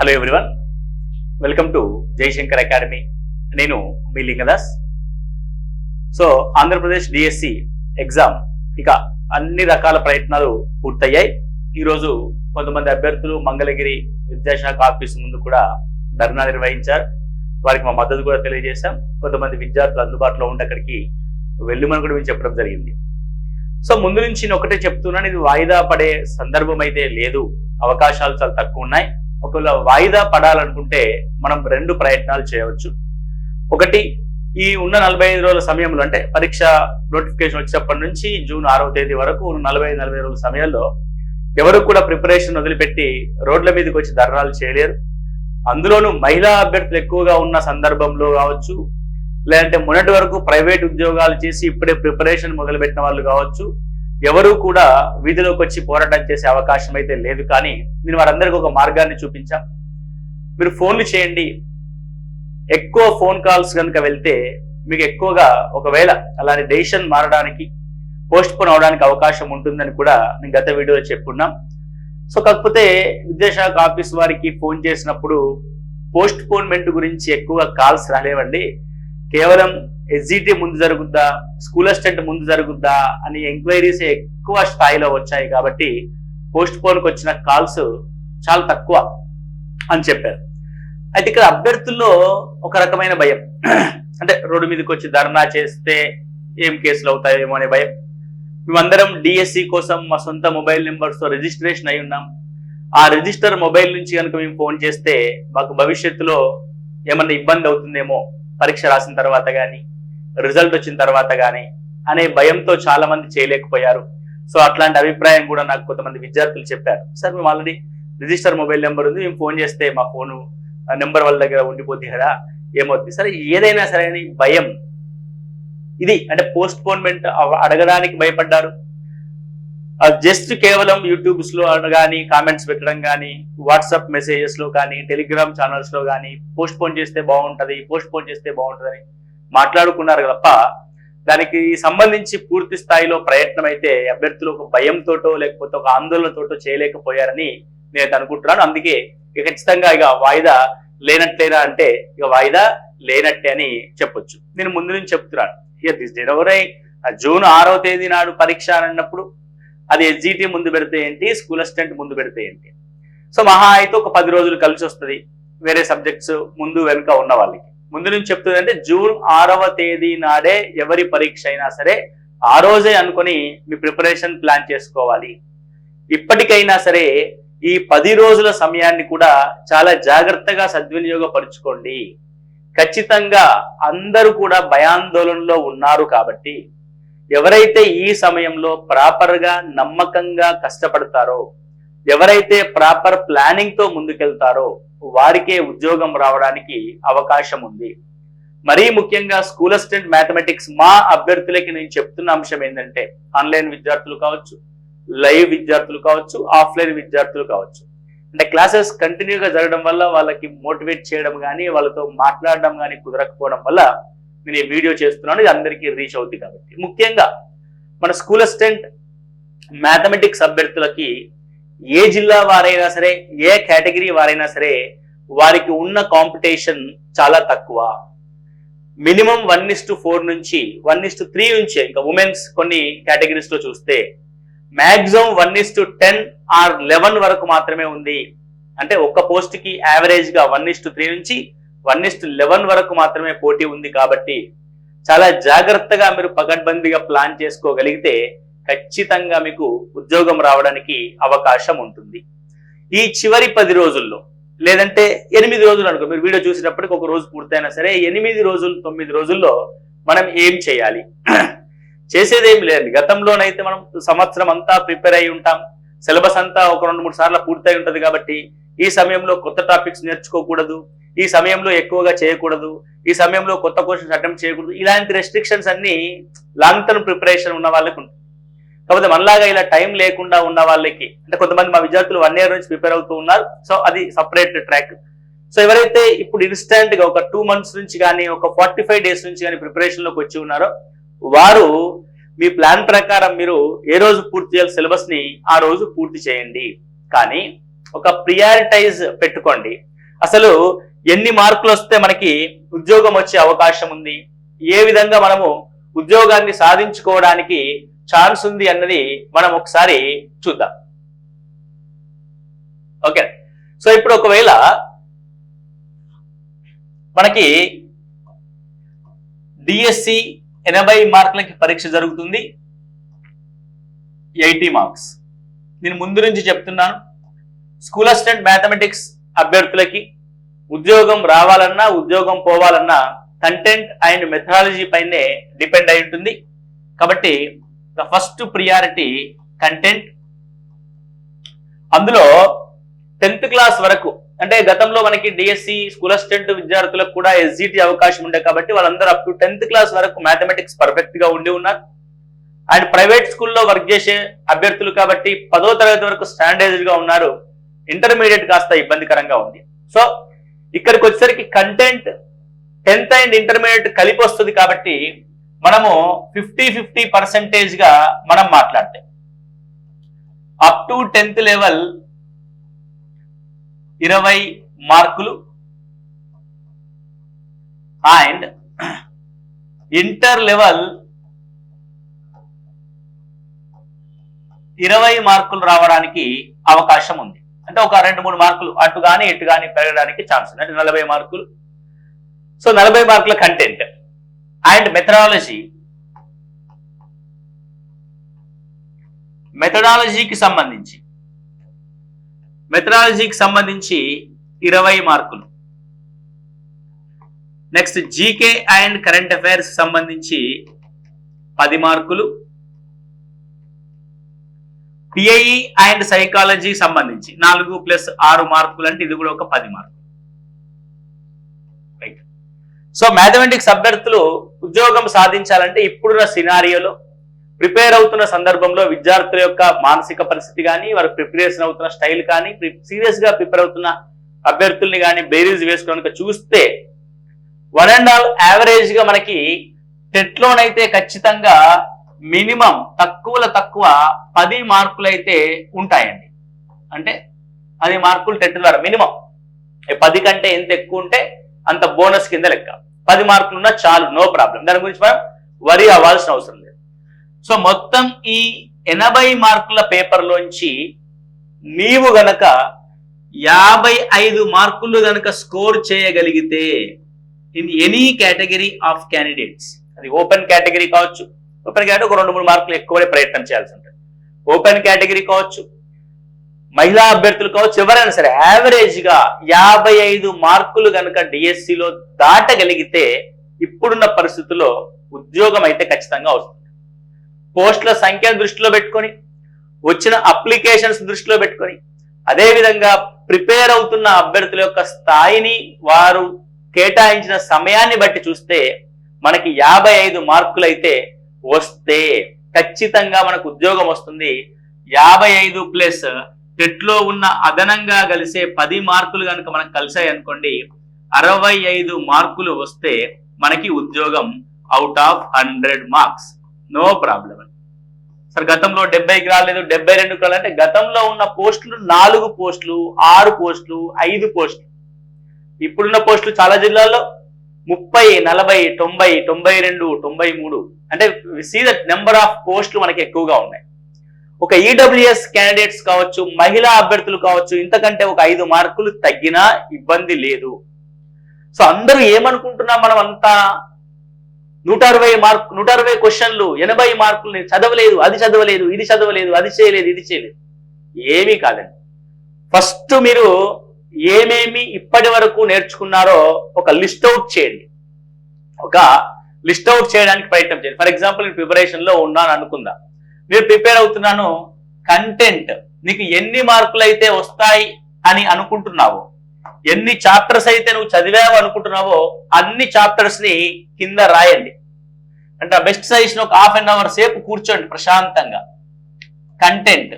Hello everyone welcome to Jayashankar academy నేను మీ Lingadas. So Andhra Pradesh DSC exam ఇక అన్ని రకాల ప్రయత్నాలు పూర్తయ్యాయి. ఈరోజు కొంతమంది అభ్యర్థులు మంగళగిరి విద్యాశాఖ ఆఫీస్ ముందు కూడా ధర్నా నిర్వహించారు. వారికి మా మద్దతు కూడా తెలియజేశాం. కొంతమంది విద్యార్థులు అందుబాటులో ఉండి అక్కడికి వెళ్ళమని కూడా మేము చెప్పడం జరిగింది. సో ముందు నుంచి నేను ఒకటే చెప్తున్నాను. ఇది వాయిదా పడే సందర్భం అయితే లేదు. అవకాశాలు చాలా తక్కువ ఉన్నాయి. ఒకవేళ వాయిదా పడాలనుకుంటే మనం రెండు ప్రయత్నాలు చేయవచ్చు. ఒకటి ఈ ఉన్న నలభై ఐదు రోజుల సమయంలో అంటే పరీక్ష నోటిఫికేషన్ వచ్చినప్పటి నుంచి జూన్ ఆరవ తేదీ వరకు ఉన్న నలభై ఐదు నలభై రోజుల సమయంలో ఎవరు కూడా ప్రిపరేషన్ వదిలిపెట్టి రోడ్ల మీదకి వచ్చి ధర్నాలు చేయలేరు. అందులోనూ మహిళా అభ్యర్థులు ఎక్కువగా ఉన్న సందర్భంలో కావచ్చు లేదంటే మొన్నటి వరకు ప్రైవేట్ ఉద్యోగాలు చేసి ఇప్పుడే ప్రిపరేషన్ మొదలుపెట్టిన వాళ్ళు కావచ్చు ఎవరు కూడా వీధిలోకి వచ్చి పోరాటం చేసే అవకాశం అయితే లేదు. కానీ నేను వారందరికీ ఒక మార్గాన్ని చూపించాం. మీరు ఫోన్లు చేయండి. ఎక్కువ ఫోన్ కాల్స్ కనుక వెళ్తే మీకు ఎక్కువగా ఒకవేళ అలాంటి డెసిషన్ మారడానికి పోస్ట్ పోన్ అవడానికి అవకాశం ఉంటుందని కూడా నేను గత వీడియోలో చెప్పున్నాం సో కాకపోతే విద్యాశాఖ ఆఫీస్ వారికి ఫోన్ చేసినప్పుడు పోస్ట్ పోన్మెంట్ గురించి ఎక్కువ కాల్స్ రాలేవండి. కేవలం ఎస్జిటి ముందు జరుగుద్దా? స్కూల్ అసిస్టెంట్ ముందు జరుగుద్దా? అని ఎంక్వైరీస్ ఎక్కువ స్థాయిలో వచ్చాయి కాబట్టి పోస్ట్ పోన్కి వచ్చిన కాల్స్ చాలా తక్కువ అని చెప్పారు. అయితే ఇక్కడ అభ్యర్థుల్లో ఒక రకమైన భయం. అంటే రోడ్డు మీదకి వచ్చి ధర్నా చేస్తే ఏం కేసులు అవుతాయేమో అనే భయం. మేమందరం డిఎస్సి కోసం మా సొంత మొబైల్ నెంబర్స్తో రిజిస్ట్రేషన్ అయి ఉన్నాం. ఆ రిజిస్టర్ మొబైల్ నుంచి కనుక మేము ఫోన్ చేస్తే మాకు భవిష్యత్తులో ఏమన్నా ఇబ్బంది అవుతుందేమో పరీక్ష రాసిన తర్వాత కానీ రిజల్ట్ వచ్చిన తర్వాత కానీ అనే భయంతో చాలా మంది చేయలేకపోయారు. సో అట్లాంటి అభిప్రాయం కూడా నాకు కొంతమంది విద్యార్థులు చెప్పారు. సార్ మేము ఆల్రెడీ రిజిస్టర్ మొబైల్ నెంబర్ ఉంది మేము ఫోన్ చేస్తే మా ఫోను నెంబర్ వాళ్ళ దగ్గర ఉండిపోద్ది కదా ఏమవుతుంది సరే ఏదైనా సరే అని భయం. ఇది అంటే పోస్ట్ పోన్మెంట్ అడగడానికి భయపడ్డారు. జస్ట్ కేవలం యూట్యూబ్స్లో కానీ కామెంట్స్ పెట్టడం కానీ వాట్సాప్ మెసేజెస్లో కానీ టెలిగ్రామ్ ఛానల్స్లో కానీ పోస్ట్ పోన్ చేస్తే బాగుంటది పోస్ట్ పోన్ చేస్తే బాగుంటదని మాట్లాడుకున్నారు తప్ప దానికి సంబంధించి పూర్తి స్థాయిలో ప్రయత్నం అయితే అభ్యర్థులు ఒక భయంతోటో లేకపోతే ఒక ఆందోళనతోటో చేయలేకపోయారని నేను అనుకుంటున్నాను. అందుకే ఇక ఖచ్చితంగా ఇక వాయిదా లేనట్లేనా అంటే ఇక వాయిదా లేనట్టే అని చెప్పొచ్చు. నేను ముందు నుంచి చెప్తున్నాను. ఇక దిస్ జనవరి జూన్ ఆరో తేదీ నాడు పరీక్ష అన్నప్పుడు అది ఎస్జిటి ముందు పెడితే ఏంటి? స్కూల్ అసిస్టెంట్ ముందు పెడితే ఏంటి? సో మహా అయితే ఒక పది రోజులు కలిసి వస్తుంది వేరే సబ్జెక్ట్స్ ముందు వెనుక ఉన్న వాళ్ళకి. ముందు నుంచి చెప్తుంది అంటే జూన్ ఆరవ తేదీ నాడే ఎవరి పరీక్ష అయినా సరే ఆ రోజే అనుకొని మీ ప్రిపరేషన్ ప్లాన్ చేసుకోవాలి. ఇప్పటికైనా సరే ఈ పది రోజుల సమయాన్ని కూడా చాలా జాగ్రత్తగా సద్వినియోగపరుచుకోండి. ఖచ్చితంగా అందరూ కూడా భయాందోళనలో ఉన్నారు కాబట్టి ఎవరైతే ఈ సమయంలో ప్రాపర్గా నమ్మకంగా కష్టపడతారో ఎవరైతే ప్రాపర్ ప్లానింగ్తో ముందుకెళ్తారో వారికే ఉద్యోగం రావడానికి అవకాశం ఉంది. మరీ ముఖ్యంగా స్కూల్ అసిస్టెంట్ మ్యాథమెటిక్స్ మా అభ్యర్థులకి నేను చెప్తున్న అంశం ఏంటంటే ఆన్లైన్ విద్యార్థులు కావచ్చు లైవ్ విద్యార్థులు కావచ్చు ఆఫ్లైన్ విద్యార్థులు కావచ్చు. అంటే క్లాసెస్ కంటిన్యూగా జరగడం వల్ల వాళ్ళకి మోటివేట్ చేయడం కానీ వాళ్ళతో మాట్లాడడం కానీ కుదరకపోవడం వల్ల నేను ఈ వీడియో చేస్తున్నాను ఇది అందరికీ రీచ్ అవుతుంది కాబట్టి. ముఖ్యంగా మన స్కూల్ అసిస్టెంట్ మ్యాథమెటిక్స్ అభ్యర్థులకి ఏ జిల్లా వారైనా సరే ఏ కేటగిరీ వారైనా సరే వారికి ఉన్న కాంపిటీషన్ చాలా తక్కువ. Minimum one is to four నుంచి వన్ ఇస్ టు త్రీ నుంచి ఇంకా ఉమెన్స్ కొన్ని కేటగిరీస్లో చూస్తే maximum one is to ten or eleven వరకు మాత్రమే ఉంది. అంటే ఒక్క పోస్ట్కి యావరేజ్గా వన్ ఇస్ టు త్రీ నుంచి వన్ ఇస్ట్ లెవెన్ వరకు మాత్రమే పోటీ ఉంది కాబట్టి చాలా జాగ్రత్తగా మీరు పగడ్బందీగా ప్లాన్ చేసుకోగలిగితే ఖచ్చితంగా మీకు ఉద్యోగం రావడానికి అవకాశం ఉంటుంది. ఈ చివరి పది రోజుల్లో లేదంటే ఎనిమిది రోజులు అనుకో మీరు వీడియో చూసినప్పటికి ఒక రోజు పూర్తయినా సరే ఎనిమిది రోజులు తొమ్మిది రోజుల్లో మనం ఏం చేయాలి? చేసేదేమి లేదండి. గతంలోనైతే మనం సంవత్సరం అంతా ప్రిపేర్ అయి ఉంటాం. సిలబస్ అంతా ఒక రెండు మూడు సార్లు పూర్తయి ఉంటుంది కాబట్టి ఈ సమయంలో కొత్త టాపిక్స్ నేర్చుకోకూడదు ఈ సమయంలో ఎక్కువగా చేయకూడదు ఈ సమయంలో కొత్త క్వశ్చన్స్ అటెంప్ట్ చేయకూడదు ఇలాంటి రెస్ట్రిక్షన్స్ అన్ని లాంగ్ టర్మ్ ప్రిపరేషన్ ఉన్న వాళ్ళకు ఉంటాయి. కాకపోతే మనలాగా ఇలా టైం లేకుండా ఉన్న వాళ్ళకి అంటే కొంతమంది మా విద్యార్థులు వన్ ఇయర్ నుంచి ప్రిపేర్ అవుతూ ఉన్నారు సో అది సపరేట్ ట్రాక్ సో ఎవరైతే ఇప్పుడు ఇన్స్టెంట్గా ఒక టూ మంత్స్ నుంచి కానీ ఒక ఫార్టీ ఫైవ్ డేస్ నుంచి కానీ ప్రిపరేషన్లోకి వచ్చి ఉన్నారో వారు మీ ప్లాన్ ప్రకారం మీరు ఏ రోజు పూర్తి చేయాలి సిలబస్ని ఆ రోజు పూర్తి చేయండి. కానీ ఒక ప్రియారిటైజ్ పెట్టుకోండి. అసలు ఎన్ని మార్కులు వస్తే మనకి ఉద్యోగం వచ్చే అవకాశం ఉంది? ఏ విధంగా మనము ఉద్యోగాన్ని సాధించుకోవడానికి ఛాన్స్ ఉంది అన్నది మనం ఒకసారి చూద్దాం. ఓకే. సో ఇప్పుడు ఒకవేళ మనకి డిఎస్సి ఎనభై మార్కులకి పరీక్ష జరుగుతుంది. Eighty marks. నేను ముందు నుంచి చెప్తున్నాను. స్కూల్ అసిస్టెంట్ మ్యాథమెటిక్స్ అభ్యర్థులకి ఉద్యోగం రావాలన్నా ఉద్యోగం పోవాలన్నా కంటెంట్ అండ్ మెథడాలజీ పైనే డిపెండ్ అయి ఉంటుంది. కాబట్టి ద ఫస్ట్ ప్రియారిటీ కంటెంట్. అందులో టెన్త్ క్లాస్ వరకు అంటే గతంలో మనకి డిఎస్సి స్కూల్ అసిస్టెంట్ విద్యార్థులకు కూడా ఎస్జిటి అవకాశం ఉండే కాబట్టి వాళ్ళందరూ అప్ టు టెన్త్ క్లాస్ వరకు మ్యాథమెటిక్స్ పర్ఫెక్ట్గా ఉండి ఉన్నారు. అండ్ ప్రైవేట్ స్కూల్లో వర్క్ చేసే అభ్యర్థులు కాబట్టి పదో తరగతి వరకు స్టాండర్డ్గా ఉన్నారు. ఇంటర్మీడియట్ కాస్త ఇబ్బందికరంగా ఉంది. సో ఇక్కడికి వచ్చేసరికి కంటెంట్ టెన్త్ అండ్ ఇంటర్మీడియట్ కలిపి వస్తుంది కాబట్టి మనము ఫిఫ్టీ ఫిఫ్టీ పర్సెంటేజ్గా మనం మాట్లాడతాం. అప్ టు టెన్త్ లెవెల్ ఇరవై మార్కులు అండ్ ఇంటర్ లెవెల్ ఇరవై మార్కులు రావడానికి అవకాశం ఉంది. అంటే ఒక రెండు మూడు మార్కులు అటు కానీ ఇటు కానీ పెరగడానికి ఛాన్స్ ఉంది. అంటే నలభై మార్కులు. సో నలభై మార్కుల కంటెంట్ అండ్ మెథడాలజీ మెథడాలజీకి సంబంధించి. మెథడాలజీకి సంబంధించి ఇరవై మార్కులు. Next GK and current affairs సంబంధించి పది మార్కులు. పిఐఈ అండ్ సైకాలజీ సంబంధించి నాలుగు ప్లస్ ఆరు మార్కులు అంటే ఇది కూడా ఒక పది మార్కులు. రైట్ సో మ్యాథమెటిక్స్ అభ్యర్థులు ఉద్యోగం సాధించాలంటే ఇప్పుడున్న సినారియోలో ప్రిపేర్ అవుతున్న సందర్భంలో విద్యార్థుల యొక్క మానసిక పరిస్థితి కానీ వారు ప్రిపరేషన్ అవుతున్న స్టైల్ కానీ సీరియస్గా ప్రిపేర్ అవుతున్న అభ్యర్థుల్ని కానీ బేరీజ్ వేసుకోవడానికి చూస్తే వన్ అండ్ ఆల్ యావరేజ్గా మనకి టెట్ లోనైతే ఖచ్చితంగా మినిమం తక్కువలో తక్కువ పది మార్కులు అయితే ఉంటాయండి. అంటే పది మార్కులు టెట్ ద్వారా మినిమం. పది కంటే ఎంత ఎక్కువ ఉంటే అంత బోనస్ కింద లెక్క. పది మార్కులు ఉన్నా చాలు నో ప్రాబ్లం. దాని గురించి మనం వరి అవ్వాల్సిన అవసరం లేదు. సో మొత్తం ఈ ఎనభై మార్కుల పేపర్లోంచి నీవు గనక యాభై ఐదు మార్కులు గనక స్కోర్ చేయగలిగితే in any category of candidates అది ఓపెన్ కేటగిరీ కావచ్చు ఓపెన్ కేటగిరీ ఒక రెండు మూడు మార్కులు ఎక్కువనే ప్రయత్నం చేయాల్సి ఉంటుంది. ఓపెన్ కేటగిరీ కావచ్చు మహిళా అభ్యర్థులు కావచ్చు ఎవరైనా సరే యావరేజ్గా యాభై ఐదు మార్కులు కనుక డిఎస్సిలో దాటగలిగితే ఇప్పుడున్న పరిస్థితుల్లో ఉద్యోగం అయితే ఖచ్చితంగా వస్తుంది. పోస్టుల సంఖ్యను దృష్టిలో పెట్టుకొని వచ్చిన అప్లికేషన్స్ దృష్టిలో పెట్టుకొని అదేవిధంగా ప్రిపేర్ అవుతున్న అభ్యర్థుల యొక్క స్థాయిని వారు కేటాయించిన సమయాన్ని బట్టి చూస్తే మనకి యాభై ఐదు మార్కులు అయితే వస్తే ఖచ్చితంగా మనకు ఉద్యోగం వస్తుంది. యాభై ఐదు ప్లస్ టెట్లో ఉన్న అదనంగా కలిసే పది మార్కులు కనుక మనకు కలిసాయి అనుకోండి అరవై ఐదు మార్కులు వస్తే మనకి ఉద్యోగం out of hundred marks no problem sir గతంలో డెబ్బైకి రాలేదు డెబ్బై రెండుకి రాలంటే గతంలో ఉన్న పోస్టులు నాలుగు పోస్టులు ఆరు పోస్టులు ఐదు పోస్టులు. ఇప్పుడున్న పోస్టులు చాలా జిల్లాల్లో ముప్పై నలభై తొంభై తొంభై రెండు తొంభై మూడు. అంటే సీ ద నెంబర్ ఆఫ్ పోస్టులు మనకి ఎక్కువగా ఉన్నాయి. ఒక ఈడబ్ల్యూఎస్ క్యాండిడేట్స్ కావచ్చు మహిళా అభ్యర్థులు కావచ్చు ఇంతకంటే ఒక ఐదు మార్కులు తగ్గినా ఇబ్బంది లేదు. సో అందరూ ఏమనుకుంటున్నాం మనం అంతా? నూట అరవై మార్కు నూట అరవై క్వశ్చన్లు ఎనభై మార్కులు నేను చదవలేదు అది చదవలేదు ఇది చదవలేదు అది చేయలేదు ఇది చేయలేదు. ఏమీ కాదండి. ఫస్ట్ మీరు ఏమేమి ఇప్పటి వరకు నేర్చుకున్నారో ఒక లిస్ట్ అవుట్ చేయండి. ఒక లిస్ట్ అవుట్ చేయడానికి ప్రయత్నం చేయండి. ఫర్ ఎగ్జాంపుల్ నేను ప్రిపరేషన్లో ఉన్నాను అనుకుందా. మీరు ప్రిపేర్ అవుతున్నాను కంటెంట్ నీకు ఎన్ని మార్కులు అయితే వస్తాయి అని అనుకుంటున్నావో ఎన్ని చాప్టర్స్ అయితే నువ్వు చదివావు అనుకుంటున్నావో అన్ని చాప్టర్స్ని కింద రాయండి. అంటే బెస్ట్ సజెషన్ ఒక హాఫ్ అన్ అవర్ సేపు కూర్చోండి ప్రశాంతంగా. కంటెంట్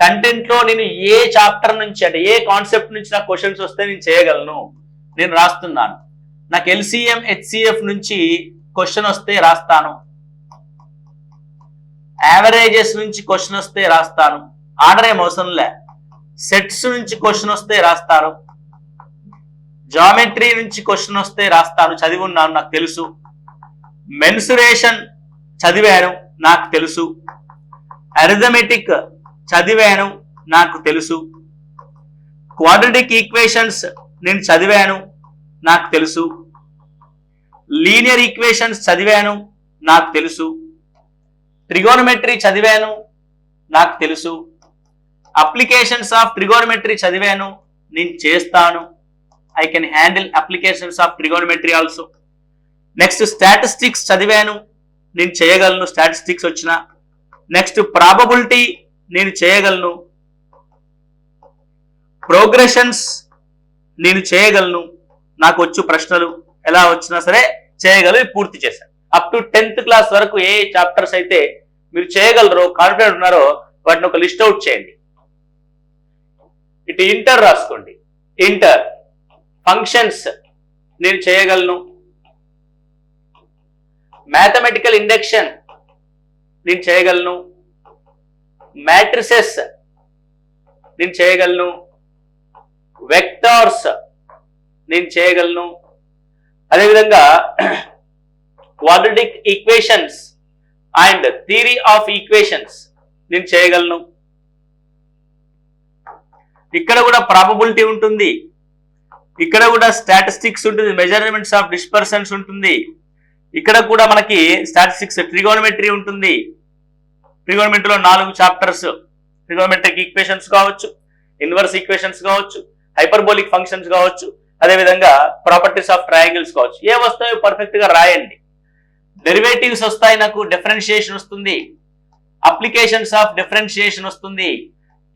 కంటెంట్లో నేను ఏ చాప్టర్ నుంచి అంటే ఏ కాన్సెప్ట్ నుంచి నాకు క్వశ్చన్స్ వస్తే నేను చేయగలను? నేను రాస్తున్నాను. నాకు ఎల్సిఎం హెచ్సిఎఫ్ నుంచి క్వశ్చన్ వస్తే రాస్తాను. యావరేజెస్ నుంచి క్వశ్చన్ వస్తే రాస్తాను. ఆర్డర్ ఏం అవసరం లే సెట్స్ నుంచి క్వశ్చన్ వస్తే రాస్తారు జామెట్రీ నుంచి క్వశ్చన్ వస్తే రాస్తాను. చదివి ఉన్నాను నాకు తెలుసు. మెన్సురేషన్ చదివాను నాకు తెలుసు. అరిథమెటిక్ చదివాను నాకు తెలుసు. క్వాడ్రటిక్ ఈక్వేషన్స్ నేను చదివాను నాకు తెలుసు. లీనియర్ ఈక్వేషన్స్ చదివాను నాకు తెలుసు. ట్రిగోనమెట్రీ చదివాను నాకు తెలుసు. అప్లికేషన్స్ ఆఫ్ ట్రిగోనమెట్రీ చదివాను నేను చేస్తాను. I can handle applications of trigonometry also. Next statistics చదివాను నేను చేయగలను స్టాటిస్టిక్స్ వచ్చిన. నెక్స్ట్ ప్రాబబిలిటీ నేను చేయగలను. ప్రోగ్రెషన్స్ నేను చేయగలను నాకు వచ్చు ప్రశ్నలు. ఎలా వచ్చినా సరే చేయగలరు పూర్తి చేశారు. అప్ టు టెన్త్ క్లాస్ వరకు ఏ చాప్టర్స్ అయితే మీరు చేయగలరో కాన్ఫిడెంట్ ఉన్నారో వాటిని ఒక లిస్ట్ అవుట్ చేయండి. ఇటు ఇంటర్ రాసుకోండి. ఇంటర్ ఫంక్షన్స్ నేను చేయగలను. మ్యాథమెటికల్ ఇండక్షన్ నేను చేయగలను. మ్యాట్రిసెస్ నేను చేయగలను. వెక్టార్స్ నేను చేయగలను. అదేవిధంగా quadratic equations and theory of equations నేను చేయగలను. ఇక్కడ కూడా ప్రాబబిలిటీ ఉంటుంది. ఇక్కడ కూడా స్టాటిస్టిక్స్ ఉంటుంది మెజర్మెంట్స్ ఆఫ్ డిస్పర్సన్స్ ఉంటుంది. ఇక్కడ కూడా మనకి స్టాటిస్టిక్స్ ట్రిగోనమెట్రీ ఉంటుంది. ట్రిగోనమెట్రీలో నాలుగు చాప్టర్స్ ట్రిగోనమెట్రిక్ ఈక్వేషన్స్ కావచ్చు ఇన్వర్స్ ఈక్వేషన్స్ కావచ్చు హైపర్బోలిక్ ఫంక్షన్స్ కావచ్చు అదేవిధంగా ప్రాపర్టీస్ ఆఫ్ ట్రయాంగిల్స్ కావచ్చు. ఏ వస్తాయో పర్ఫెక్ట్గా రాయండి. డెరివేటివ్స్ వస్తాయి నాకు డిఫరెన్షియేషన్ వస్తుంది. అప్లికేషన్స్ ఆఫ్ డిఫరెన్షియేషన్ వస్తుంది.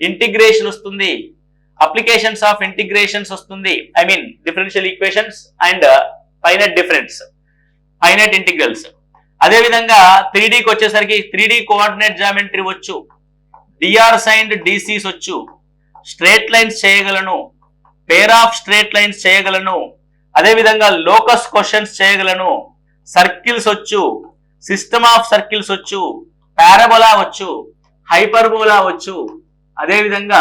ఇంటిగ్రేషన్ వస్తుంది. అప్లికేషన్స్ ఆఫ్ ఇంటిగ్రేషన్స్ వస్తుంది. I mean differential equations and finite difference finite integrals అదేవిధంగా త్రీ డీకి వచ్చేసరికి త్రీ డి కోఆర్డినేట్ జామెట్రీ వచ్చు. డిఆర్ సైన్ డిసిస్ వచ్చు. స్ట్రేట్ లైన్స్ చేయగలను. పేర్ ఆఫ్ స్ట్రేట్ లైన్స్ చేయగలను. అదేవిధంగా లోకస్ క్వశ్చన్స్ చేయగలను. సర్కిల్స్ వచ్చు సిస్టమ్ ఆఫ్ సర్కిల్స్ వచ్చు పారబోలా వచ్చు హైపర్బోలా వచ్చు అదేవిధంగా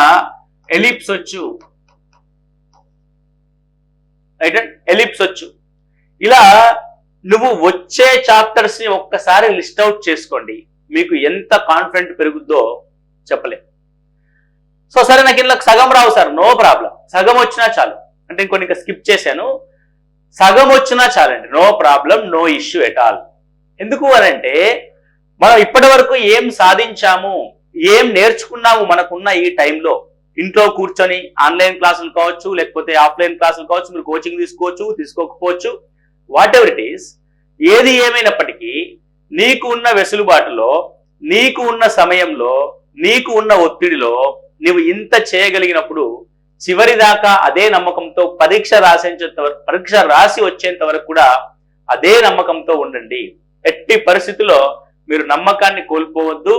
ఎలిప్స్ వచ్చు. రైట్ ఎలిప్స్ వచ్చు. ఇలా నువ్వు వచ్చే చాప్టర్స్ని ఒక్కసారి లిస్ట్ అవుట్ చేసుకోండి. మీకు ఎంత కాన్ఫిడెంట్ పెరుగుద్దో చెప్పలేం. సో సరే నాకు ఇంట్లో సగం రావు సార్. నో ప్రాబ్లం సగం వచ్చినా చాలు. అంటే ఇంకొన్ని ఇంకా స్కిప్ చేశాను. సగం వచ్చినా చాలండి. No problem no issue at all. ఎందుకు అనంటే మనం ఇప్పటి వరకు ఏం సాధించాము ఏం నేర్చుకున్నాము మనకున్న ఈ టైంలో. ఇంట్లో కూర్చొని ఆన్లైన్ క్లాసులు కావచ్చు లేకపోతే ఆఫ్లైన్ క్లాసులు కావచ్చు మీరు కోచింగ్ తీసుకోవచ్చు తీసుకోకపోవచ్చు వాట్ ఎవర్ ఇట్ ఈస్ ఏది ఏమైనప్పటికీ నీకు ఉన్న వెసులుబాటులో నీకు ఉన్న సమయంలో నీకు ఉన్న ఒత్తిడిలో నువ్వు ఇంత చేయగలిగినప్పుడు చివరి దాకా అదే నమ్మకంతో పరీక్ష రాసేంత వరకు పరీక్ష రాసి వచ్చేంత వరకు కూడా అదే నమ్మకంతో ఉండండి. ఎట్టి పరిస్థితుల్లో మీరు నమ్మకాన్ని కోల్పోవద్దు.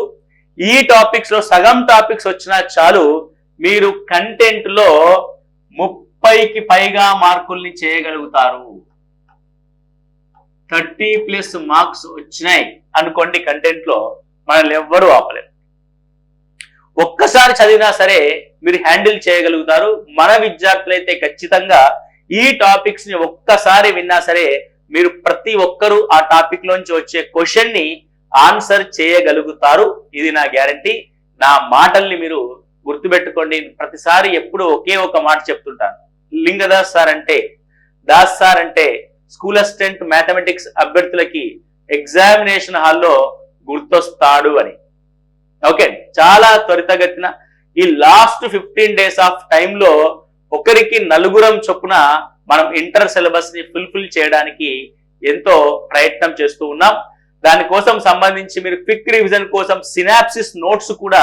ఈ టాపిక్స్లో సగం టాపిక్స్ వచ్చినా చాలు మీరు కంటెంట్లో ముప్పైకి పైగా మార్కుల్ని చేయగలుగుతారు. థర్టీ ప్లస్ మార్క్స్ వచ్చినాయి అనుకోండి కంటెంట్లో మనల్ని ఎవ్వరూ ఆపలేరు. ఒక్కసారి చదివినా సరే మీరు హ్యాండిల్ చేయగలుగుతారు. మన విద్యార్థులైతే ఖచ్చితంగా ఈ టాపిక్స్ని ఒక్కసారి విన్నా సరే మీరు ప్రతి ఒక్కరూ ఆ టాపిక్ లోంచి వచ్చే క్వశ్చన్ని ఆన్సర్ చేయగలుగుతారు. ఇది నా గ్యారంటీ. నా మాటల్ని మీరు గుర్తుపెట్టుకోండి. ప్రతిసారి ఎప్పుడు ఒకే ఒక మాట చెప్తుంటాను. లింగదాస్ సార్ అంటే దాస్ సార్ అంటే స్కూల్ అసిస్టెంట్ మ్యాథమెటిక్స్ అభ్యర్థులకి ఎగ్జామినేషన్ హాల్లో గుర్తొస్తాడు అని. ఓకే చాలా త్వరితగతిన ఈ లాస్ట్ ఫిఫ్టీన్ డేస్ ఆఫ్ టైంలో ఒకరికి నలుగురం చొప్పున మనం ఇంటర్ సిలబస్ని ఫుల్ఫిల్ చేయడానికి ఎంతో ప్రయత్నం చేస్తూ ఉన్నాం. దానికోసం సంబంధించి మీరు క్విక్ రివిజన్ కోసం సినాప్సిస్ నోట్స్ కూడా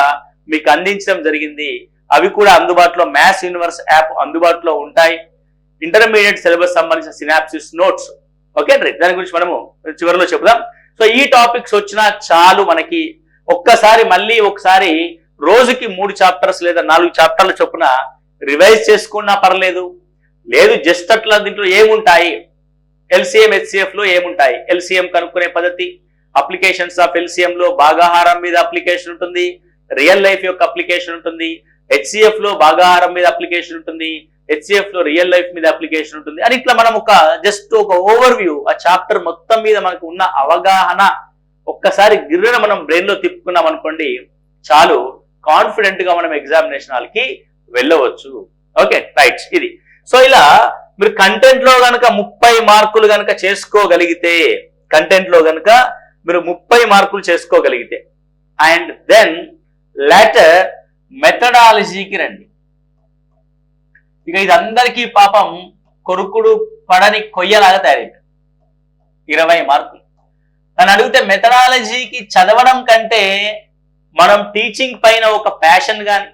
మీకు అందించడం జరిగింది. అవి కూడా అందుబాటులో మ్యాథ్స్ యూనివర్స్ యాప్ అందుబాటులో ఉంటాయి. ఇంటర్మీడియట్ సిలబస్ సంబంధించిన సినాప్సిస్ నోట్స్ ఓకే అండి దాని గురించి మనము చివరిలో చెప్దాం సో ఈ టాపిక్స్ వచ్చినా చాలు మనకి. ఒక్కసారి మళ్ళీ ఒకసారి రోజుకి మూడు చాప్టర్స్ లేదా నాలుగు చాప్టర్ల చొప్పున రివైజ్ చేసుకున్నా పర్లేదు. లేదు జస్ట్ అట్లా దీంట్లో ఏముంటాయి? ఎల్సిఎం హెచ్సిఎఫ్లో ఏముంటాయి? ఎల్సిఎం కనుక్కునే పద్ధతి అప్లికేషన్స్ ఆఫ్ ఎల్సీఎంలో భాగాహారం మీద అప్లికేషన్ ఉంటుంది. రియల్ లైఫ్ యొక్క అప్లికేషన్ ఉంటుంది. హెచ్సిఎఫ్లో భాగాహారం మీద అప్లికేషన్ ఉంటుంది. హెచ్సిఎఫ్లో రియల్ లైఫ్ మీద అప్లికేషన్ ఉంటుంది. అని ఇట్లా మనం ఒక జస్ట్ ఒక ఓవర్ వ్యూ ఆ చాప్టర్ మొత్తం మీద మనకు ఉన్న అవగాహన ఒక్కసారి గిర్రెన మనం బ్రెయిన్లో తిప్పుకున్నాం అనుకోండి చాలు. కాన్ఫిడెంట్గా మనం ఎగ్జామినేషన్ హాల్కి వెళ్ళవచ్చు. ఓకే రైట్ ఇది. సో ఇలా మీరు కంటెంట్లో గనక ముప్పై మార్కులు గనక చేసుకోగలిగితే కంటెంట్లో గనక మీరు ముప్పై మార్కులు చేసుకోగలిగితే అండ్ దెన్ లెటర్ మెథడాలజీకి రండి. ఇక ఇది అందరికీ పాపం కొరుకుడు పడని కొయ్యలాగా తయారైంది ఇరవై మార్కులు. నన్ను అడిగితే మెథడాలజీకి చదవడం కంటే మనం టీచింగ్ పైన ఒక ప్యాషన్ కానీ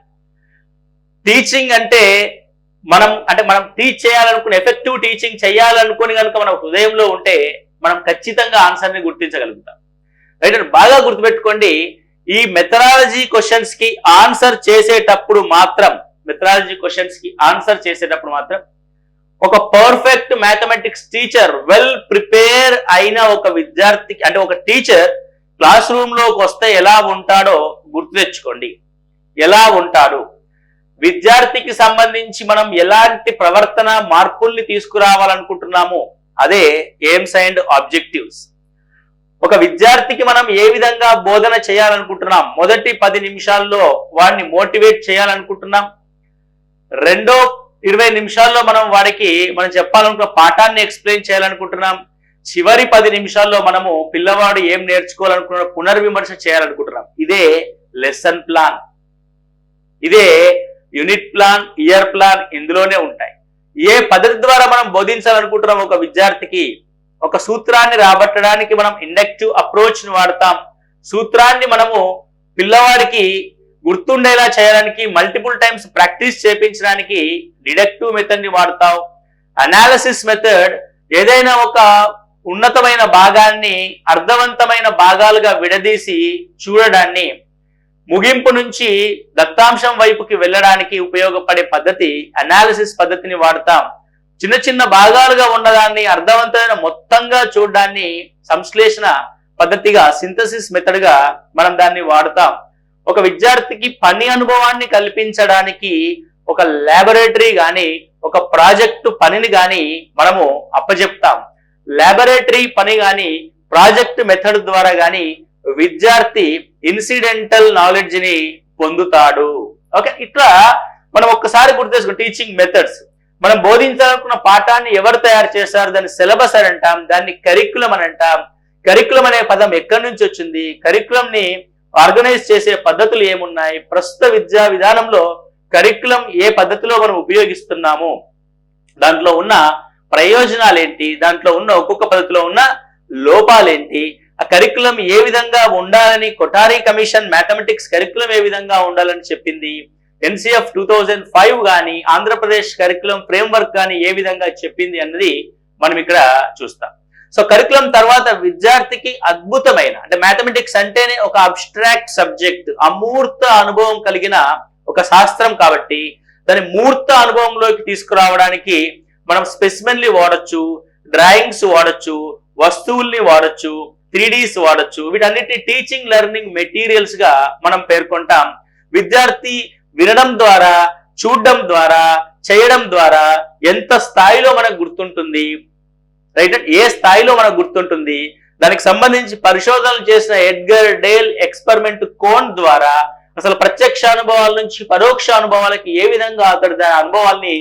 టీచింగ్ అంటే మనం అంటే మనం టీచ్ చేయాలనుకుని ఎఫెక్టివ్ టీచింగ్ చేయాలనుకుని కనుక మన హృదయంలో ఉంటే మనం ఖచ్చితంగా ఆన్సర్ని గుర్తించగలుగుతాం. రైట్ బాగా గుర్తుపెట్టుకోండి ఈ మెథడాలజీ క్వశ్చన్స్కి ఆన్సర్ చేసేటప్పుడు మాత్రం మెథడాలజీ క్వశ్చన్స్కి ఆన్సర్ చేసేటప్పుడు మాత్రం ఒక perfect mathematics teacher well prepare అయిన ఒక విద్యార్థికి అంటే ఒక టీచర్ క్లాస్ రూమ్లోకి వస్తే ఎలా ఉంటాడో గుర్తు తెచ్చుకోండి. ఎలా ఉంటాడు? విద్యార్థికి సంబంధించి మనం ఎలాంటి ప్రవర్తన మార్పుల్ని తీసుకురావాలనుకుంటున్నామో అదే ఎయిమ్స్ అండ్ ఆబ్జెక్టివ్స్ ఒక విద్యార్థికి మనం ఏ విధంగా బోధన చేయాలనుకుంటున్నాం? మొదటి పది నిమిషాల్లో వాడిని మోటివేట్ చేయాలనుకుంటున్నాం? రెండో ఇరవై నిమిషాల్లో మనం వాడికి మనం చెప్పాలనుకున్న పాఠాన్ని ఎక్స్ప్లెయిన్ చేయాలనుకుంటున్నాం? చివరి పది నిమిషాల్లో మనము పిల్లవాడు ఏం నేర్చుకోవాలనుకున్న పునర్విమర్శ చేయాలనుకుంటున్నాం. ఇదే లెసన్ ప్లాన్ ఇదే యూనిట్ ప్లాన్ ఇయర్ ప్లాన్ ఇందులోనే ఉంటాయి. ఏ పద్ధతి ద్వారా మనం బోధించాలనుకుంటున్నాం ఒక విద్యార్థికి? ఒక సూత్రాన్ని రాబట్టడానికి మనం ఇండక్టివ్ అప్రోచ్ని వాడతాం. సూత్రాన్ని మనము పిల్లవాడికి గుర్తుండేలా చేయడానికి మల్టిపుల్ టైమ్స్ ప్రాక్టీస్ చేపించడానికి డిడక్టివ్ మెథడ్ని వాడతాం. అనాలిసిస్ మెథడ్ ఏదైనా ఒక ఉన్నతమైన భాగాన్ని అర్థవంతమైన భాగాలుగా విడదీసి చూడడాన్ని ముగింపు నుంచి దత్తాంశం వైపుకి వెళ్ళడానికి ఉపయోగపడే పద్ధతి అనాలిసిస్ పద్ధతిని వాడతాం. చిన్న చిన్న భాగాలుగా ఉన్నదాన్ని అర్థవంతమైన మొత్తంగా చూడడాన్ని సంశ్లేషణ పద్ధతిగా సింథసిస్ మెథడ్గా మనం దాన్ని వాడతాం. ఒక విద్యార్థికి పని అనుభవాన్ని కల్పించడానికి ఒక ల్యాబొరేటరీ కానీ ఒక ప్రాజెక్టు పనిని కానీ మనము అప్పజెప్తాం. ల్యాబొరేటరీ పని గాని ప్రాజెక్ట్ మెథడ్ ద్వారా గాని విద్యార్థి ఇన్సిడెంటల్ నాలెడ్జ్ని పొందుతాడు. ఓకే ఇట్లా మనం ఒక్కసారి గుర్తు టీచింగ్ మెథడ్స్ మనం బోధించాలనుకున్న పాఠాన్ని ఎవరు తయారు చేశారు? దాన్ని సిలబస్ అని అంటాం దాన్ని కరిక్యులం అని అంటాం. కరిక్యులం అనే పదం ఎక్కడి నుంచి వచ్చింది? కరిక్యులం ని ఆర్గనైజ్ చేసే పద్ధతులు ఏమున్నాయి? ప్రస్తుత విద్యా విధానంలో కరిక్యులం ఏ పద్ధతిలో మనం ఉపయోగిస్తున్నాము? దాంట్లో ఉన్న ప్రయోజనాలు ఏంటి దాంట్లో ఉన్న ఒక్కొక్క పద్ధతిలో ఉన్న లోపాలేంటి? ఆ కరికులం ఏ విధంగా ఉండాలని కొటారీ కమిషన్ మ్యాథమెటిక్స్ కరికులం ఏ విధంగా ఉండాలని చెప్పింది? ఎన్సిఎఫ్ టూ థౌజండ్ ఫైవ్ కానీ ఆంధ్రప్రదేశ్ కరికులం ఫ్రేమ్వర్క్ కానీ ఏ విధంగా చెప్పింది అన్నది మనం ఇక్కడ చూస్తాం. సో కరికులం తర్వాత విద్యార్థికి అద్భుతమైన అంటే మ్యాథమెటిక్స్ అంటేనే ఒక అబ్స్ట్రాక్ట్ సబ్జెక్ట్ అమూర్త అనుభవం కలిగిన ఒక శాస్త్రం కాబట్టి దాని మూర్త అనుభవంలోకి తీసుకురావడానికి మనం స్పెసిమెన్లు వాడచ్చు డ్రాయింగ్స్ వాడచ్చు వస్తువుల్ని వాడచ్చు త్రీడీస్ వాడచ్చు వీటన్నిటి టీచింగ్ లెర్నింగ్ మెటీరియల్స్గా మనం పేర్కొంటాం. విద్యార్థి వినడం ద్వారా చూడడం ద్వారా చేయడం ద్వారా ఎంత స్థాయిలో మనకు గుర్తుంటుంది రైట్? ఏ స్థాయిలో మనకు గుర్తుంటుంది దానికి సంబంధించి పరిశోధనలు చేసిన ఎడ్గర్ డేల్ ఎక్స్పెరిమెంట్ కోన్ ద్వారా అసలు ప్రత్యక్ష అనుభవాల నుంచి పరోక్ష అనుభవాలకి ఏ విధంగా అతడు దాని అనుభవాల్ని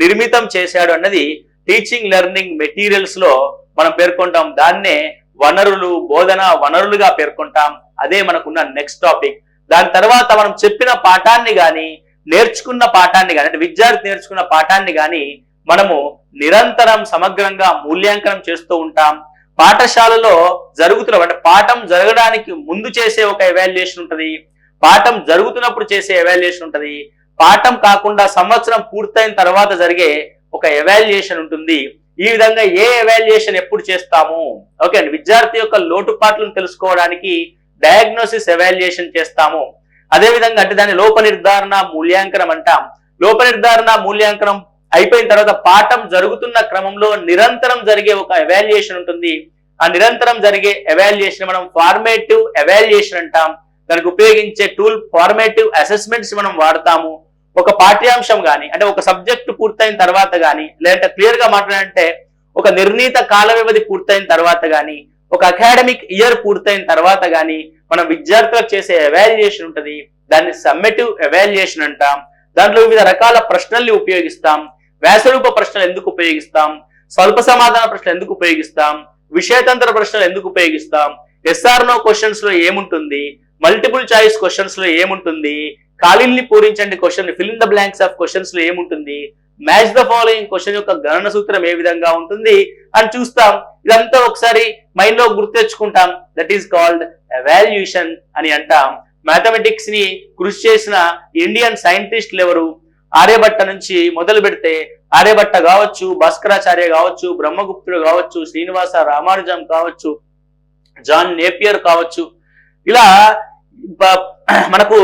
నిర్మితం చేశాడు అన్నది టీచింగ్ లెర్నింగ్ మెటీరియల్స్లో మనం పేర్కొంటాం. దాన్నే వనరులు బోధన వనరులుగా పేర్కొంటాం. అదే మనకున్న నెక్స్ట్ టాపిక్ దాని తర్వాత మనం చెప్పిన పాఠాన్ని గాని నేర్చుకున్న పాఠాన్ని కానీ అంటే విద్యార్థి నేర్చుకున్న పాఠాన్ని గాని మనము నిరంతరం సమగ్రంగా మూల్యాంకనం చేస్తూ ఉంటాం. పాఠశాలలో జరుగుతున్న అంటే పాఠం జరగడానికి ముందు చేసే ఒక ఎవాల్యుయేషన్ ఉంటుంది. పాఠం జరుగుతున్నప్పుడు చేసే ఎవాల్యుయేషన్ ఉంటుంది. పాఠం కాకుండా సంవత్సరం పూర్తయిన తర్వాత జరిగే ఒక ఎవాల్యుయేషన్ ఉంటుంది. ఈ విధంగా ఏ ఎవాల్యుయేషన్ ఎప్పుడు చేస్తాము? ఓకే అండి. విద్యార్థి యొక్క లోటుపాట్లను తెలుసుకోవడానికి డయాగ్నోసిస్ ఎవాల్యుయేషన్ చేస్తాము. అదే విధంగా అంటే దాని లోప నిర్ధారణ మూల్యాంకనం అంటాం. లోప నిర్ధారణ మూల్యాంకనం అయిపోయిన తర్వాత పాఠం జరుగుతున్న క్రమంలో నిరంతరం జరిగే ఒక ఎవాల్యుయేషన్ ఉంటుంది. ఆ నిరంతరం జరిగే ఎవాల్యుయేషన్ మనం ఫార్మేటివ్ ఎవాల్యుయేషన్ అంటాం. దానికి ఉపయోగించే టూల్ ఫార్మేటివ్ అసెస్మెంట్స్ మనం వాడతాము. ఒక పాఠ్యాంశం కానీ అంటే ఒక సబ్జెక్ట్ పూర్తయిన తర్వాత కానీ లేదంటే క్లియర్గా మాట్లాడంటే ఒక నిర్ణీత కాల వ్యవధి పూర్తయిన తర్వాత కానీ ఒక అకాడమిక్ ఇయర్ పూర్తయిన తర్వాత కానీ మనం విద్యార్థులకు చేసే ఎవాల్యుయేషన్ ఉంటుంది. దాన్ని సమ్మెటివ్ ఎవాల్యుయేషన్ అంటాం. దాంట్లో వివిధ రకాల ప్రశ్నల్ని ఉపయోగిస్తాం. వ్యాసరూప ప్రశ్నలు ఎందుకు ఉపయోగిస్తాం? స్వల్ప సమాధాన ప్రశ్నలు ఎందుకు ఉపయోగిస్తాం? విషయతంత్ర ప్రశ్నలు ఎందుకు ఉపయోగిస్తాం? ఎస్ఆర్ నో క్వశ్చన్స్లో ఏముంటుంది? మల్టిపుల్ చాయిస్ క్వశ్చన్స్లో ఏముంటుంది? ఖాళీల్ని పూరించండి question fill in the blanks of క్వశ్చన్స్లో ఏముంటుంది? మ్యాచ్ ద ఫాలోయింగ్ క్వశ్చన్ యొక్క గణన సూత్రం ఏ విధంగా ఉంటుంది? అని చూస్తాం. ఇదంతా ఒకసారి మైండ్లో గుర్తెచ్చుకుంటాం దట్ ఈస్ కాల్డ్ వాల్యుయేషన్ అని అంటాం. మ్యాథమెటిక్స్ని కృషి చేసిన ఇండియన్ సైంటిస్టులు ఎవరు? ఆర్యభట్ట నుంచి మొదలు పెడితే ఆర్యభట్ట కావచ్చు భాస్కరాచార్య కావచ్చు బ్రహ్మగుప్తుడు కావచ్చు శ్రీనివాస రామానుజం కావచ్చు జాన్ నేపియర్ కావచ్చు. ఇలా మనకు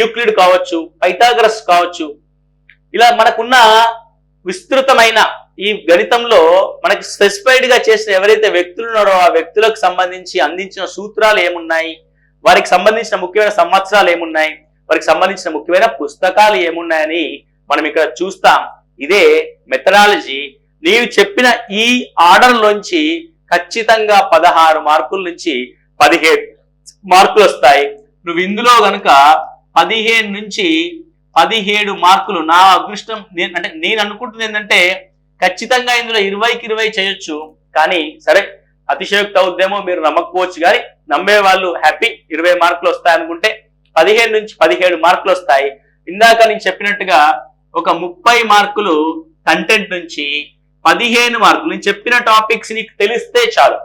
యూక్లిడ్ కావచ్చు పైథాగరస్ కావచ్చు ఇలా మనకున్న విస్తృతమైన ఈ గణితంలో మనకి స్పెసిఫైడ్గా చేసిన ఎవరైతే వ్యక్తులు ఉన్నారో ఆ వ్యక్తులకు సంబంధించి అందించిన సూత్రాలు ఏమున్నాయి? వారికి సంబంధించిన ముఖ్యమైన సంవత్సరాలు ఏమున్నాయి? వారికి సంబంధించిన ముఖ్యమైన పుస్తకాలు ఏమున్నాయని మనం ఇక్కడ చూస్తాం. ఇదే మెథడాలజీ నీవు చెప్పిన ఈ ఆర్డర్లోంచి ఖచ్చితంగా పదహారు మార్కుల నుంచి పదిహేడు మార్కులు వస్తాయి. నువ్వు ఇందులో గనుక పదిహేను నుంచి పదిహేడు మార్కులు నా అదృష్టం నేను అంటే నేను అనుకుంటుంది ఏంటంటే ఖచ్చితంగా ఇందులో ఇరవైకి ఇరవై చేయొచ్చు. కానీ సరే అతిశయోక్తి అవుద్దేమో మీరు నమ్మకపోవచ్చు కానీ నమ్మే వాళ్ళు హ్యాపీ ఇరవై మార్కులు వస్తాయి అనుకుంటే పదిహేను నుంచి పదిహేడు మార్కులు వస్తాయి. ఇందాక నేను చెప్పినట్టుగా ఒక ముప్పై మార్కులు కంటెంట్ నుంచి పదిహేను మార్కులు నేను చెప్పిన టాపిక్స్ నీకు తెలిస్తే చాలు.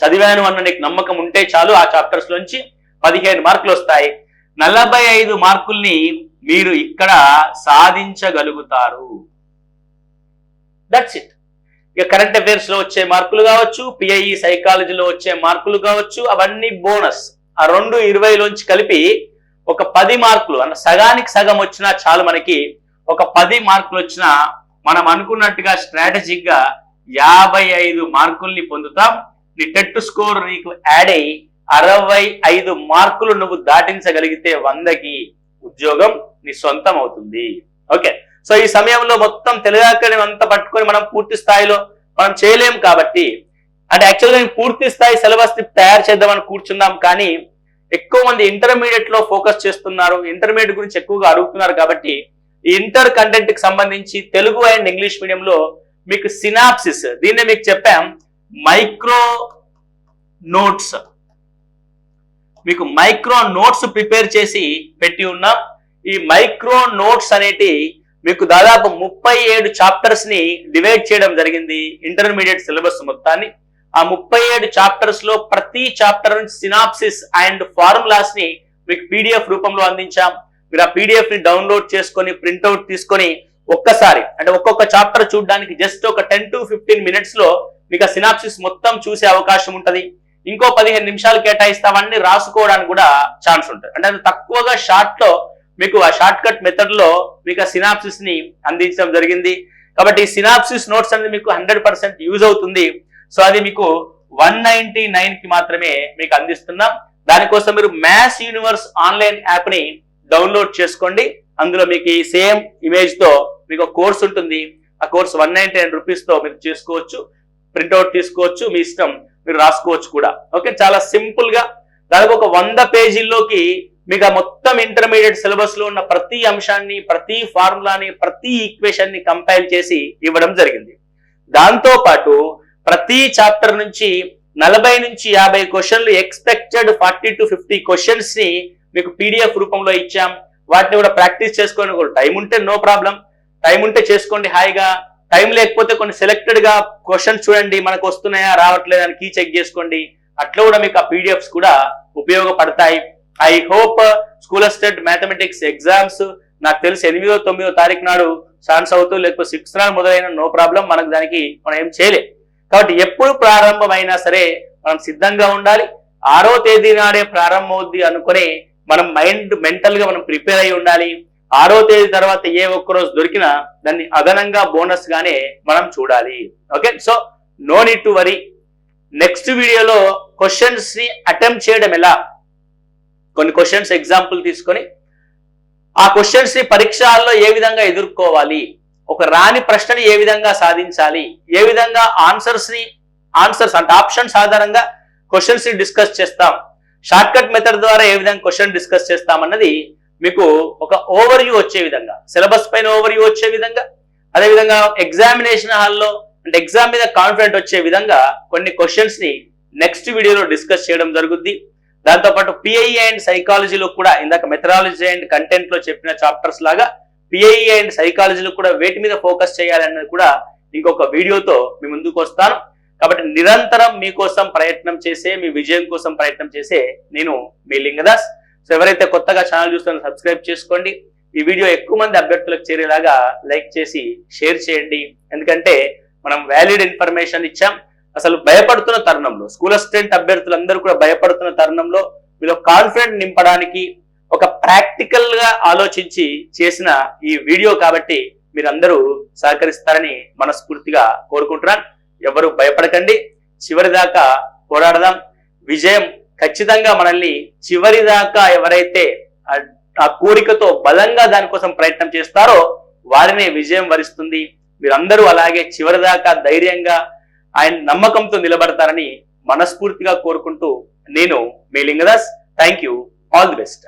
చదివాను అన్న నీకు నమ్మకం ఉంటే చాలు ఆ చాప్టర్స్ లోంచి. పదిహేను మార్కులు వస్తాయి. నలభై ఐదు మార్కుల్ని మీరు ఇక్కడ సాధించగలుగుతారు. దట్స్ ఇట్ ఇక కరెంట్ అఫైర్స్లో వచ్చే మార్కులు కావచ్చు పిఐఈ సైకాలజీలో వచ్చే మార్కులు కావచ్చు అవన్నీ బోనస్ ఆ రెండు ఇరవైలోంచి కలిపి ఒక పది మార్కులు అన్న సగానికి సగం వచ్చినా చాలు మనకి ఒక పది మార్కులు వచ్చినా మనం అనుకున్నట్టుగా స్ట్రాటజిక్గా యాభై ఐదు మార్కుల్ని పొందుతాం. నీ టెట్ స్కోర్ నీకు యాడ్ అయ్యి అరవై ఐదు మార్కులు నువ్వు దాటించగలిగితే వందకి ఉద్యోగం నీ సొంతం అవుతుంది. ఓకే. సో ఈ సమయంలో మొత్తం తెలుగాకని అంతా పట్టుకొని మనం పూర్తి స్థాయిలో మనం చేయలేం కాబట్టి అంటే యాక్చువల్గా నేను పూర్తి స్థాయి సిలబస్ని తయారు చేద్దామని కూర్చున్నాం కానీ ఎక్కువ మంది ఇంటర్మీడియట్లో ఫోకస్ చేస్తున్నారు. ఇంటర్మీడియట్ గురించి ఎక్కువగా అడుగుతున్నారు కాబట్టి ఇంటర్ కంటెంట్కి సంబంధించి తెలుగు అండ్ ఇంగ్లీష్ మీడియంలో మీకు సినాప్సిస్ దీన్నే మీకు చెప్పాం మైక్రో నోట్స్ మీకు మైక్రో నోట్స్ ప్రిపేర్ చేసి పెట్టి ఉన్నాం. ఈ మైక్రో నోట్స్ అనేటి మీకు దాదాపు ముప్పై ఏడు చాప్టర్స్ని డివైడ్ చేయడం జరిగింది ఇంటర్మీడియట్ సిలబస్ మొత్తాన్ని. ఆ ముప్పై ఏడు చాప్టర్స్లో ప్రతి చాప్టర్ నుంచి సినాప్సిస్ అండ్ ఫార్ములాస్ని మీకు పీడిఎఫ్ రూపంలో అందించాం. మీరు ఆ పీడిఎఫ్ని డౌన్లోడ్ చేసుకొని ప్రింట్అవుట్ తీసుకొని ఒక్కసారి అంటే ఒక్కొక్క చాప్టర్ చూడడానికి జస్ట్ ఒక టెన్ టు ఫిఫ్టీన్ మినిట్స్లో మీకు ఆ సినాప్సిస్ మొత్తం చూసే అవకాశం ఉంటుంది. ఇంకో పదిహేను నిమిషాలు కేటాయిస్తామని రాసుకోవడానికి కూడా ఛాన్స్ ఉంటుంది. అంటే అది తక్కువగా షార్ట్లో మీకు ఆ షార్ట్ కట్ మెథడ్లో మీకు ఆ సినాప్సిస్ని అందించడం జరిగింది. కాబట్టి ఈ సినాప్సిస్ నోట్స్ అనేది మీకు హండ్రెడ్ పర్సెంట్ యూజ్ అవుతుంది. సో అది మీకు వన్ నైన్టీ నైన్కి మాత్రమే మీకు అందిస్తున్నాం. దానికోసం మీరు మ్యాథ్స్ యూనివర్స్ ఆన్లైన్ యాప్ని డౌన్లోడ్ చేసుకోండి. అందులో మీకు ఈ సేమ్ ఇమేజ్తో మీకు కోర్స్ ఉంటుంది. ఆ కోర్స్ వన్ నైన్టీ నైన్ రూపీస్తో మీరు చేసుకోవచ్చు. ప్రింట్అవుట్ తీసుకోవచ్చు. మీ ఇష్టం మీరు రాసుకోవచ్చు కూడా. ఓకే చాలా సింపుల్గా దానికి ఒక వంద పేజీల్లోకి మీకు మొత్తం ఇంటర్మీడియట్ సిలబస్లో ఉన్న ప్రతి అంశాన్ని ప్రతి ఫార్ములాని ప్రతి ఈక్వేషన్ని కంపైల్ చేసి ఇవ్వడం జరిగింది. దాంతో పాటు ప్రతి చాప్టర్ నుంచి నలభై నుంచి యాభై క్వశ్చన్లు ఎక్స్పెక్టెడ్ ఫార్టీ టు ఫిఫ్టీ క్వశ్చన్స్ని మీకు పీడిఎఫ్ రూపంలో ఇచ్చాం. వాటిని కూడా ప్రాక్టీస్ చేసుకోండి కూడా టైం ఉంటే నో ప్రాబ్లం. టైం ఉంటే చేసుకోండి హాయిగా. టైం లేకపోతే కొన్ని సెలెక్టెడ్గా క్వశ్చన్స్ చూడండి మనకు వస్తున్నాయా రావట్లేదా అని కీ చెక్ చేసుకోండి. అట్లా కూడా మీకు ఆ పీడిఎఫ్స్ కూడా ఉపయోగపడతాయి. I hope school state mathematics exams నాకు తెలిసి ఎనిమిదో తొమ్మిదో తారీఖు నాడు ఛాన్స్ అవుతూ లేకపోతే సిక్స్త్ నాడు మొదలైన నో ప్రాబ్లం మనకు దానికి మనం ఏం చేయలేం. కాబట్టి ఎప్పుడు ప్రారంభమైనా సరే మనం సిద్ధంగా ఉండాలి. ఆరో తేదీ నాడే ప్రారంభమవుద్ది అనుకుని మనం మైండ్ మెంటల్గా మనం ప్రిపేర్ అయి ఉండాలి. ఆరో తేదీ తర్వాత ఏ ఒక్క రోజు దొరికినా దాన్ని అదనంగా బోనస్ గానే మనం చూడాలి. Okay? So no need to worry. Next వీడియోలో క్వశ్చన్స్ని అటెంప్ట్ చేయడం ఎలా? కొన్ని క్వశ్చన్స్ ఎగ్జాంపుల్ తీసుకొని ఆ క్వశ్చన్స్ని పరీక్షల్లో ఏ విధంగా ఎదుర్కోవాలి? ఒక రాని ప్రశ్నని ఏ విధంగా సాధించాలి? ఏ విధంగా ఆన్సర్స్ని ఆన్సర్స్ అంటే ఆప్షన్స్ ఆధారంగా క్వశ్చన్స్ని డిస్కస్ చేస్తాం. షార్ట్ కట్ మెథడ్ ద్వారా ఏ విధంగా క్వశ్చన్ డిస్కస్ చేస్తాం అన్నది మీకు ఒక ఓవర్ వ్యూ వచ్చే విధంగా సిలబస్ పైన ఓవర్ వ్యూ వచ్చే విధంగా అదేవిధంగా ఎగ్జామినేషన్ హాల్లో అంటే ఎగ్జామ్ మీద కాన్ఫిడెంట్ వచ్చే విధంగా కొన్ని క్వశ్చన్స్ని నెక్స్ట్ వీడియోలో డిస్కస్ చేయడం జరుగుద్ది. దాంతోపాటు పిఐ అండ్ సైకాలజీలో కూడా ఇందాక మెథడాలజీ అండ్ కంటెంట్లో చెప్పిన చాప్టర్స్ లాగా పిఐ అండ్ సైకాలజీలో కూడా వేటి మీద ఫోకస్ చేయాలన్నది కూడా ఇంకొక వీడియోతో మీ ముందుకు వస్తాను. కాబట్టి నిరంతరం మీకోసం ప్రయత్నం చేసే మీ విజయం కోసం ప్రయత్నం చేసే నేను మీ లింగదాస్. సో ఎవరైతే కొత్తగా ఛానల్ చూస్తారో సబ్స్క్రైబ్ చేసుకోండి. ఈ వీడియో ఎక్కువ మంది అభ్యర్థులకు చేరేలాగా లైక్ చేసి షేర్ చేయండి. ఎందుకంటే మనం వ్యాలిడ్ ఇన్ఫర్మేషన్ ఇచ్చాం. అసలు భయపడుతున్న తరుణంలో స్కూల్ అసిస్టెంట్ అభ్యర్థులందరూ కూడా భయపడుతున్న తరుణంలో మీలో కాన్ఫిడెంట్ నింపడానికి ఒక ప్రాక్టికల్గా ఆలోచించి చేసిన ఈ వీడియో కాబట్టి మీరందరూ సహకరిస్తారని మనస్ఫూర్తిగా కోరుకుంటున్నాను. ఎవరు భయపడకండి. చివరి దాకా పోరాడదాం. విజయం ఖచ్చితంగా మనల్ని చివరి దాకా ఎవరైతే ఆ- కోరికతో బలంగా దానికోసం ప్రయత్నం చేస్తారో వారినే విజయం వరిస్తుంది. మీరందరూ అలాగే చివరి దాకా ధైర్యంగా ఆయన నమ్మకంతో నిలబడతారని మనస్ఫూర్తిగా కోరుకుంటూ నేను మీ Lingadas. Thank you all the best